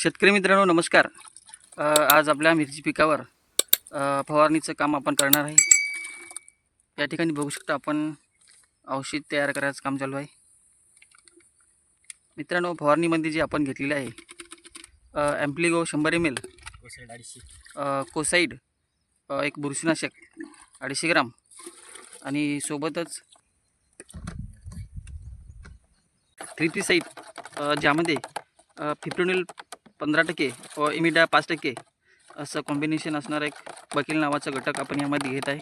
शेतकरी मित्रांनो नमस्कार. आज आपल्या मिरची पिकावर फवारणीचं काम आपण करणार आहे. या ठिकाणी बघू शकता आपण औषध तयार करायचं काम चालू आहे. मित्रांनो फवारणीमध्ये जे आपण घेतलेले आहे ॲम्प्लिगो शंभर एम एल कोसाईड एक बुरशीनाशक अडीचशे ग्राम आणि सोबतच थ्री पी साईट ज्यामध्ये फिफ्टोनिल पंधरा टक्के व इमिडा पाच टक्के असं कॉम्बिनेशन असणारा एक वकील नावाचा घटक आपण यामध्ये घेत आहे.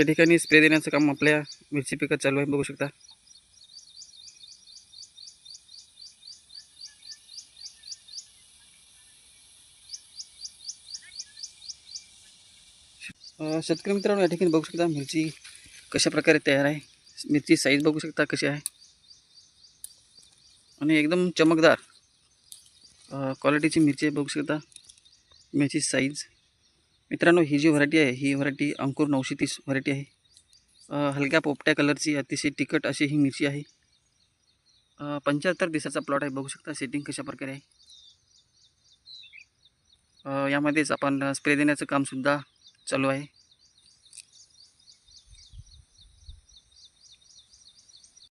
या ठिकाणी स्प्रे देण्याचं काम आपल्या मिरची पिकात चालू आहे बघू शकता. शेतकरी मित्रांनो या ठिकाणी बघू शकता मिरची कशा प्रकारे तयार आहे. मिरची साईज बघू शकता कशी आहे. आणि एकदम चमकदार क्वालिटीची मिरची बघू शकता. मिरची साईज मित्रांनो ही जी व्हरायटी आहे ही व्हरायटी अंकुर नऊशे तीस व्हरायटी आहे. हलक्या पोपट्या कलरची अतिशय तिखट अशी ही मिरची आहे. पंच्याहत्तर दिवसाचा प्लॉट आहे बघू शकता सेटिंग कशा प्रकारे आहे. यामध्येच आपण स्प्रे देण्याचं कामसुद्धा चालू आहे.